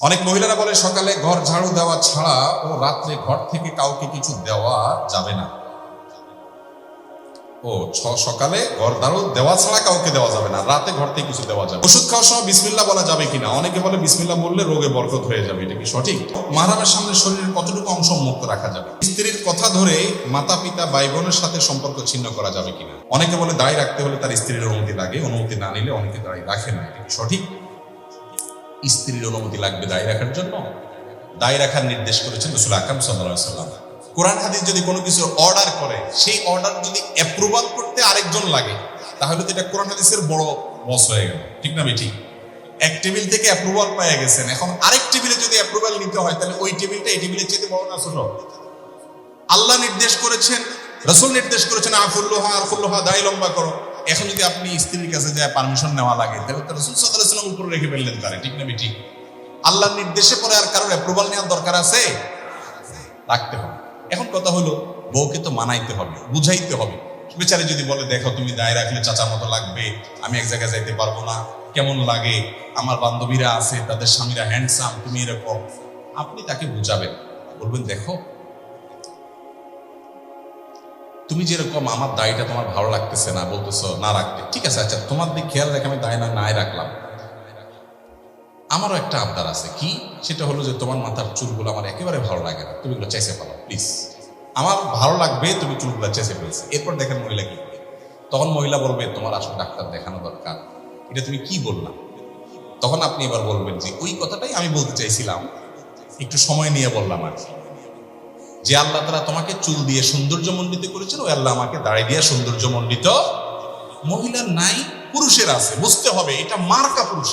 অনেক মহিলারা বলে, সকালে ঘর ঝাড়ু দেওয়া ছাড়া ও রাত্রে ঘর থেকে কাউকে কিছু দেওয়া যাবে না। ও, ছ- সকালে ঘর ঝাড়ু দেওয়া ছাড়া কাউকে দেওয়া যাবে না, রাতে ঘর থেকে কিছু দেওয়া যাবে। ওষুধ খাওয়ার সময় বিসমিল্লা বলা যাবে কিনা? অনেকে বলে বিসমিল্লা বললে রোগে বরকত হয়ে যাবে, এটা কি সঠিক? মাহারামের সামনে শরীরের কতটুকু অংশ মুক্ত রাখা যাবে? স্ত্রীর কথা ধরে মাতা পিতা ভাই বোনের সাথে সম্পর্ক ছিন্ন করা যাবে কিনা? অনেকে বলে, দায় রাখতে হলে তার স্ত্রীর অনুমতি লাগে, অনুমতি না নিলে অনেকে দায় রাখে না, এটা কি সঠিক? স্ত্রীর অনুমতি লাগবে দায় রাখার জন্য? দায় রাখার নির্দেশ করেছেন রসুল আকাম সাল্লাম কোরআন হাদিস যদি কোনো কিছু অর্ডার করে, সেই অর্ডার যদি অ্যাপ্রুভাল করতে আরেকজন লাগে, তাহলে তো এটা কোরআন হাদিসের বড় বস হয়ে গেল। ঠিক না বেটি এক টেবিল থেকে অ্যাপ্রুভাল পেয়ে গেছেন। এখন আরেক টেবিলে যদি অ্যাপ্রুভাল নিতে হয়, তাহলে ওই টেবিলটা এই টেবিলের চেয়ে বড় না ছোট? আল্লাহ নির্দেশ করেছেন, রসুল নির্দেশ করেছেন, আফুল্লোহা, আরফুল্লোহা দায় লম্বা করো। এখন যদি আপনি স্ত্রীর কাছে যায় পারমিশন নেওয়া লাগে, তাহলে তো রসুল সাল্লাম উপরে রেখে ফেললেন তারা, ঠিক না বেটি আল্লাহর নির্দেশে পরে আর কারোর অ্যাপ্রুভাল নেওয়ার দরকার আছে? রাখতে হবে। এখন কথা হলো, বউকে তো মানাইতে হবে, বুঝাইতে হবে। বেচারে যদি বলে, দেখো, তুমি দায় রাখলে চাচার মতো লাগবে, আমি এক জায়গায় যাইতে পারব না, কেমন লাগে? আমার বান্ধবীরা আছে, তাদের স্বামীরা হ্যান্ডসাম তুমি এরকম। আপনি তাকে বুঝাবেন। বলবেন, দেখো তুমি যেরকম, আমার দায়টা তোমার ভালো লাগতেছে না, বলতেছো, না রাখতে। ঠিক আছে আচ্ছা তোমার দিক খেয়াল রেখে আমি দায় না, নাই রাখলাম। আমারও একটা আবদার আছে। কি? সেটা হলো যে তোমার মাথার চুলগুলো আমার একেবারে ভালো লাগে না। তুমি এগুলো চেঁচে ফেলো, প্লিজ। আমার ভালো লাগবে, তুমি চুলগুলো চেঁচে ফেলছে। এরপর দেখেন মহিলা কি। তখন মহিলা বলবে, তোমার আসলে ডাক্তার দেখানো দরকার। এটা তুমি কি বললাম তখন আপনি এবার বলবেন যে, ওই কথাটাই আমি বলতে চাইছিলাম। একটু সময় নিয়ে বললাম আর কি। যে আল্লাহ তারা তোমাকে চুল দিয়ে সৌন্দর্য মণ্ডিত করেছেন ওই আল্লাহ আমাকে দাড়ি দিয়ে সৌন্দর্য মণ্ডিত মহিলার নাই, পুরুষের আছে, বুঝতে হবে, এটা মার্কা পুরুষ।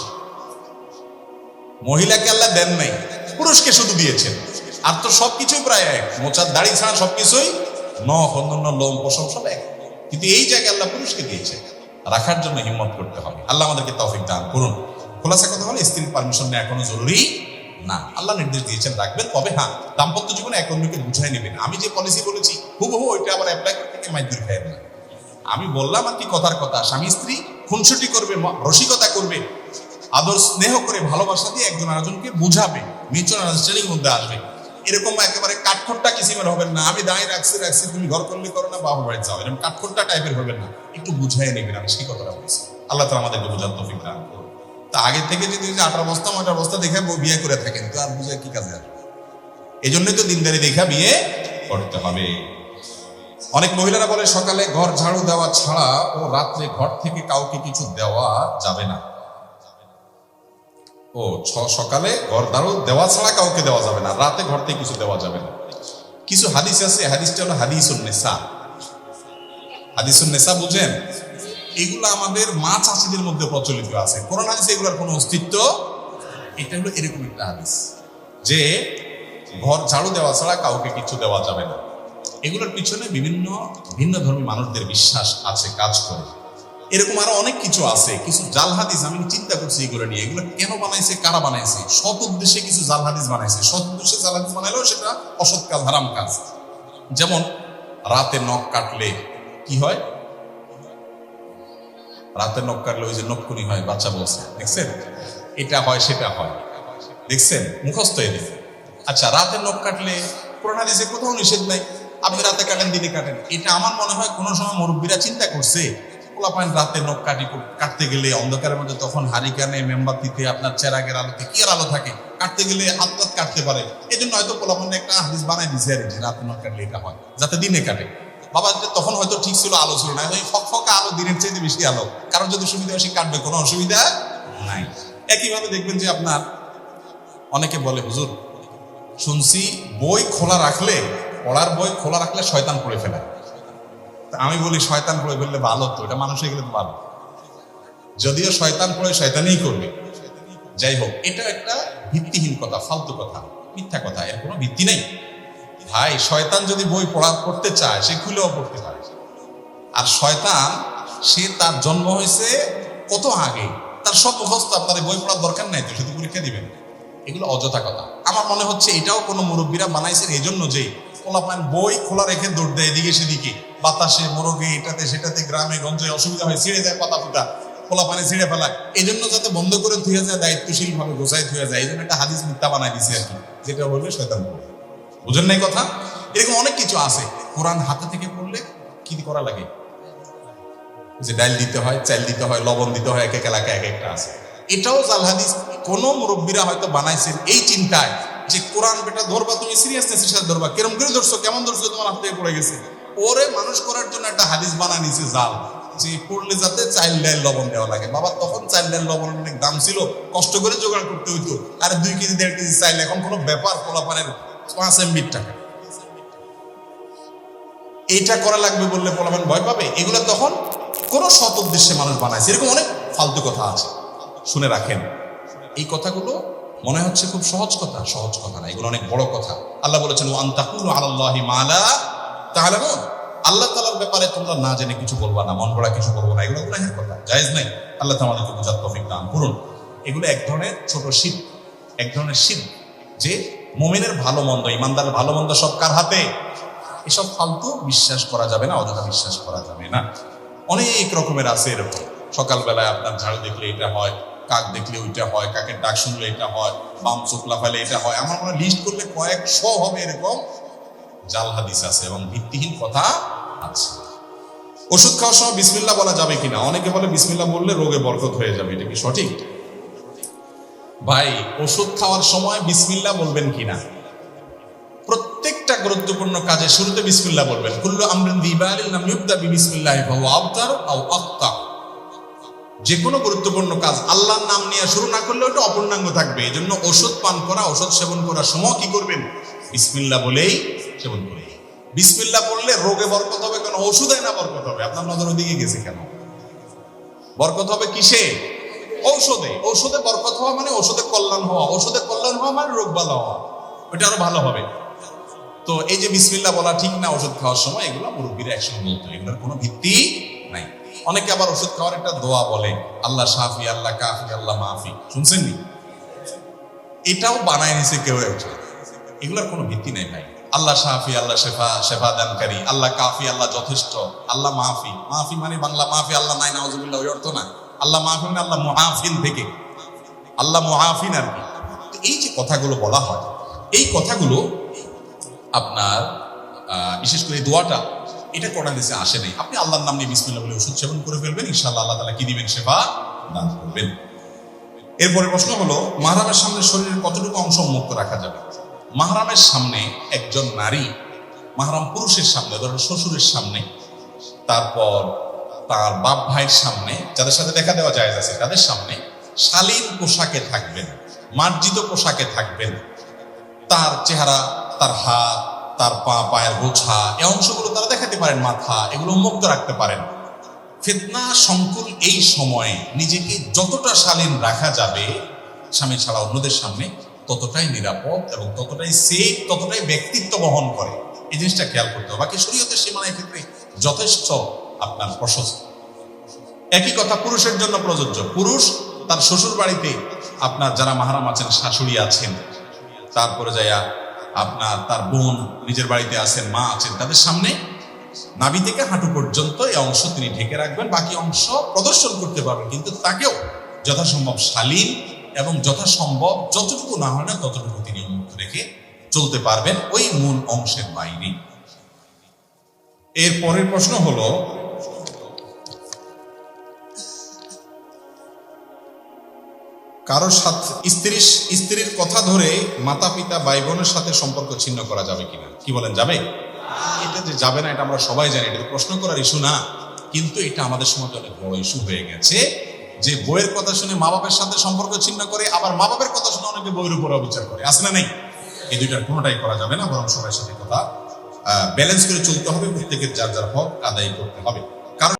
মহিলাকে আল্লাহ দেন নাই, পুরুষকে শুধু দিয়েছেন। আর তো সবকিছুই প্রায় এক, মোচার দাড়ি ছাড়া সবকিছুই নখ লোম, পশম, সব এক। কিন্তু এই জায়গায় আল্লাহ পুরুষকে দিয়েছে। রাখার জন্য হিম্মত করতে হবে। আল্লাহ আমাদেরকে তৌফিক দান করুন। খোলাসা কথা হলো স্ত্রীর পারমিশন নেওয়া এখনও জরুরি না, আল্লাহ নির্দেশ দিয়েছেন, রাখবেন। তবে হ্যাঁ দাম্পত্য জীবনে এক অন্যকে বুঝাই নেবেন। আমি যে পলিসি বলেছি, হুবহু ওইটা আবার অ্যাপ্লাই করতে মাইদুর খাই না। আমি বললাম আর কি কথার কথা, স্বামী স্ত্রী খুনসুটি করবে রসিকতা করবে, আদর স্নেহ করে ভালোবাসা দিয়ে একজন আরেকজনকে বুঝাবে মিউচুয়াল আন্ডারস্ট্যান্ডিং মধ্যে আসবে। এরকম একেবারে কাঠখোট্টা কিসিমের হবেন না। আমি দাঁড়িয়ে রাখছি রাখছি, তুমি ঘর করলে করো না বাবার বাড়ি যাও। এরকম কাঠখোট্টা টাইপের হবেন না। একটু বুঝাই নেবেন আমি সেই কথাটা বলছি আল্লাহ তালা আমাদেরকে বোঝার তফিক দান তা আগে থেকে যদি আঠারো বস্তা, নয়টা বস্তা দেখে বিয়ে করে থাকেন, তো আর বুঝে কি কাজে আসবে? এই জন্যই তো দিনদারি দেখা বিয়ে করতে হবে। অনেক মহিলারা বলে, সকালে ঘর ঝাড়ু দেওয়া ছাড়া ও রাত্রে ঘর থেকে কাউকে কিছু দেওয়া যাবে না। ও সকালে ঘর ঝাড়ু দেওয়া ছাড়া কাউকে দেওয়া যাবে না, রাতে ঘর থেকে কিছু দেওয়া যাবে না। কিছু হাদিস আছে, হাদিসটা হলো হাদিসুন নেশা হাদিসুন নেশা বুঝেন? এগুলো আমাদের মা চাষিদের মধ্যে প্রচলিত আছে। কোরআন, হাদিসে এগুলোর কোনো অস্তিত্ব এটা হলো এরকম একটা হাদিস যে ঘর ঝাড়ু দেওয়া ছাড়া কাউকে কিছু দেওয়া যাবে না। এগুলোর পিছনে বিভিন্ন ভিন্ন ধর্মী মানুষদের বিশ্বাস আছে, কাজ করে। এরকম আরও অনেক কিছু আছে, কিছু জাল হাদিস আমি চিন্তা করছি এগুলো নিয়ে। এগুলো কেন বানাইছে, কারা বানাইছে? সৎ উদ্দেশ্যে কিছু জাল হাদিস বানাইছে। সৎ উদ্দেশ্যে জাল হাদিস বানাইলেও সেটা অসৎ কাজ, হারাম কাজ। যেমন রাতে নখ কাটলে কি হয়? রাতে নখ কাটলে ওই যে নখকুনি হয়, বাচ্চা বলছে। দেখছেন? এটা হয়, সেটা হয়। দেখছেন? মুখস্থ এদের আচ্ছা রাতে নখ কাটলে কোরআন হাদিসে কোথাও নিষেধ নাই। আপনি রাতে কাটেন, দিনে কাটেন। এটা আমার মনে হয় কোনো সময় মুরব্বীরা চিন্তা করছে। পোলাপাইন রাতে নখ কাটি, কাটতে গেলে অন্ধকারের মধ্যে তখন হারিকানে মেম্বাতিতে আপনার চেরাগের আলোতে কি আর আলো থাকে? কাটতে গেলে হাত কাটতে পারে। এই জন্য হয়তো পোলাপান একটা হাদিস বানাই দিছে আর রাতে নখ কাটলে এটা হয়, যাতে দিনে কাটে। বাবা তখন হয়তো ঠিক ছিল, আলো ছিল না। ওই ফক ফকা আলো, দিনের চাইতে বেশি আলো। কারণ যদি সুবিধা সে কাটবে কোনো অসুবিধা নাই। একইভাবে দেখবেন যে আপনার অনেকে বলে, হুজুর, শুনছি বই খোলা রাখলে, পড়ার বই খোলা রাখলে শয়তান পড়ে ফেলে। আমি বলি, শয়তান পড়ে ফেললে ভালো তো, এটা মানুষ হয়ে গেলে তো ভালো। যদিও শয়তান পড়ে, শয়তানই করবে। যাই হোক, এটা একটা ভিত্তিহীন কথা, ফালতু কথা, মিথ্যা কথা, এর কোনো ভিত্তি নেই। ভাই, শয়তান যদি বই পড়া পড়তে চায়, সে খুলেও পড়তে পারে। আর শয়তান, সে তার জন্ম হয়েছে কত আগে? তার সব মুখস্থ আপনার বই পড়ার দরকার নাই তো, শুধু পরীক্ষা দিবেন। এগুলো অযথা কথা। আমার মনে হচ্ছে এটাও কোনো মুরব্বীরা বানাইছেন এই জন্য যে পোলাপান বই খোলা রেখে দৌড় দেয় এদিকে সেদিকে। বাতাসে, মোরগে, এটাতে, সেটাতে, গ্রামে, গঞ্জে, অসুবিধা হয়, ছিঁড়ে যায় পাতা ফুটা খোলা পানি ছিঁড়ে ফেলা এই জন্য যাতে বন্ধ করে ধুয়ে যায় দায়িত্বশীল ভাবে গোছায় ধুয়ে যায় এই জন্য একটা হাদিস মিথ্যা বানাই দিছে আর কি, যেটা বললে শয়তান বলবে বুঝেন নাই কথা? এরকম অনেক কিছু আছে। কোরআন হাতে থেকে পড়লে কি করা লাগে? যে ডাল দিতে হয় চাল দিতে হয়, লবণ দিতে হয় এক এক এলাকায় এক একটা আছে। এটাও জাল হাদিস, কোন মুরব্বীরা হয়তো বানাইছেন এই চিন্তায় যে কোরআন বেটা ধরবা, তুমি সিরিয়াসনেসের সাথে ধরবা। কেরম করে ধরছো, কেমন ধরছো, তোমার হাত থেকে পড়ে গেছে। ওরে মানুষ করার জন্য একটা হাদিস বানা নিছে জাল, যে পড়লে যাতে চাইল ডাল লবণ দেওয়া লাগে। বাবা, তখন চাইল ডাল লবণ অনেক দাম ছিল, কষ্ট করে জোগাড় করতে হইতো। আর দুই কেজি, দেড় কেজি চাইল, এখন কোনো ব্যাপার, পোলাপানের পাঁচ টাকা। এইটা করা লাগবে বললে পোলাপান ভয় পাবে? এগুলো তখন কোনো সৎ উদ্দেশ্যে মানুষ বানাইছে এরকম অনেক ফালতু কথা আছে। শুনে রাখেন। এই কথাগুলো মনে হচ্ছে খুব সহজ কথা। সহজ কথা না, এগুলো অনেক বড় কথা। আল্লাহ বলেছেন ওয়ান তাকুলু আলাল্লাহি মালা তাহলে আল্লাহ তাআলার ব্যাপারে তোমরা না জেনে কিছু বলবা না, মন গড়া কিছু বলব না। এগুলো গুনাহের কথা, জায়েজ নাই। আল্লাহ তাআলা আমাদেরকে বোঝার তৌফিক দান করুন। এগুলো এক ধরনের ছোট শিব এক ধরনের শিব যে মুমিনের ভালো মন্দ ইমানদারের ভালো মন্দ সব কার হাতে? এসব ফালতু বিশ্বাস করা যাবে না, অযথা বিশ্বাস করা যাবে না। অনেক রকমের আছে এরকম। সকালবেলায় আপনার ঝাড়ু দেখলে এটা হয়, কাক দেখলে ওইটা হয়, কাকের ডাক শুনলে এটা হয়, বাম চোখ লাফালে এটা হয়। আমার মনে লিস্ট করলে কয়েকশো হবে এরকম জাল হাদিস আছে এবং ভিত্তিহীন কথা আছে। ওষুধ খাওয়ার সময় বিসমিল্লা বলা যাবে কিনা? অনেকে বলে বিসমিল্লা বললে রোগে বরকত হয়ে যাবে। এটা কি সঠিক? ভাই, ওষুধ খাওয়ার সময় বিসমিল্লা বলবেন কিনা? প্রত্যেকটা গুরুত্বপূর্ণ কাজে শুরুতে বিসমিল্লাহ বলবেন। কুল্লু আমরিন দিবালিল নাম ইউবদা বিসমিল্লাহ ফাহুয়া আবতার আও আক্তা যে কোনো গুরুত্বপূর্ণ কাজ আল্লাহর নাম নিয়ে শুরু না করলে ওটা অপূর্ণাঙ্গ থাকবে। এই জন্য ওষুধ পান করা, ওষুধ সেবন করার সময় কি করবেন? বিসমিল্লা বলেই সেবন করবেন বিসমিল্লা পড়লে রোগে বরকত হবে কেন? ওষুধে না বরকত হবে? আপনার নজর ওদিকে গেছে কেন? বরকত হবে কিসে? ঔষধে ঔষধে বরকত হওয়া মানে ওষুধে কল্যাণ হওয়া ওষুধে কল্যাণ হওয়া মানে রোগ ভালো হওয়া, ওইটা আরও ভালো হবে। তো এই যে বিসমিল্লা বলা ঠিক না ওষুধ খাওয়ার সময়, এগুলো মুরব্বীরা একসঙ্গে বলতো, এগুলোর কোনো ভিত্তি নাই। অনেকে আবার ওষুধ খাওয়ার একটা দোয়া বলে, আল্লাহ শাফি, আল্লাহ কাফি, আল্লাহ মাফি। শুনছেন নি? এটাও বানায় নিছে কেউ একজন। এগুলোর কোনো ভিত্তি নেই ভাই। আল্লাহ শাফি, আল্লাহ শেফা শেফা দানকারী, আল্লাহ কাফি, আল্লাহ যথেষ্ট, আল্লাহ মাহফি মাহফি মানে বাংলা মাহফি আল্লাহ নাই, নাউজুবিল্লাহ, ওই অর্থ না আল্লাহ মাহফি মানে আল্লাহ মুহাফিন থেকে। আল্লাহ মুহাফিন আর কি। এই যে কথাগুলো বলা হয়, এই কথাগুলো আপনার বিশেষ করে দোয়াটা, এটা কোরআন দেশে আসে নাই। আপনি আল্লাহর নাম নিয়ে বিসমিল্লাহ বলে ওষুধ সেবন করে ফেলবেন, ইনশাআল্লাহ আল্লাহ তাআলা কি দিবেন? সেবা দান করবেন। এরপরে প্রশ্ন হলো, মাহরামের সামনে শরীরের কতটুকু অংশ মুক্ত রাখা যাবে? মাহরামের সামনে একজন নারী, মাহরাম পুরুষের সামনে ধরো শ্বশুরের সামনে, তারপর তার বাপ ভাইয়ের সামনে, যাদের সাথে দেখা দেওয়া যায় আছে, তাদের সামনে শালীন পোশাকে থাকবেন, মার্জিত পোশাকে থাকবেন। তার চেহারা, তার হাত, তার পা, পায়ের গোছা এই অংশগুলো তারা দেখাতে পারেন, মাথা, এগুলো মুক্ত রাখতে পারেন। ফিতনা সংকুল এই সময়ে নিজেকে যতটা শালীন রাখা যাবে, স্বামী ছাড়া অন্যদের সামনে ততটাই নিরাপদ এবং ততটাই সেফ ততটাই ব্যক্তিত্ব বহন করে। এই জিনিসটা খেয়াল করতে হবে। বাকি শরীয়তের সীমানায় ক্ষেত্রে যথেষ্ট আপনার প্রশস্ত। একই কথা পুরুষের জন্য প্রযোজ্য। পুরুষ তার শ্বশুর বাড়িতে আপনার যারা মাহারাম আছেন, শাশুড়ি আছেন, তারপরে যাইয়া আপনার তার বোন নিজের বাড়িতে আছেন, মা আছেন, তাদের সামনে নাভি থেকে হাঁটু পর্যন্ত এই অংশ তিনি ঢেকে রাখবেন। বাকি অংশ প্রদর্শন করতে পারবেন। কিন্তু তাকেও যথাসম্ভব শালীন এবং যথাসম্ভব যতটুকু না হয় না ততটুকু তিনি মুক্ত রেখে চলতে পারবেন ওই মূল অংশের বাইরে। এর পরের প্রশ্ন হলো কারোর সাথে স্ত্রীর স্ত্রীর কথা ধরে মাতা পিতা ভাই বোনের সাথে সম্পর্ক ছিন্ন করা যাবে কিনা? কি বলেন, যাবে? এটা যে যাবে না, এটা আমরা সবাই জানি, এটা প্রশ্ন করার ইস্যু না। কিন্তু এটা আমাদের সমাজে অনেক বড় ইস্যু হয়ে গেছে যে বইয়ের কথা শুনে মা বাবার সাথে সম্পর্ক ছিন্ন করে, আবার মা বাবার কথা শুনে অনেকে বইয়ের উপর অবিচার করে। আসে না নেই? এই দুইটার কোনোটাই করা যাবে না, বরং সবাই সাথে কথা ব্যালেন্স করে চলতে হবে, প্রত্যেকের যার যার হক আদায় করতে হবে।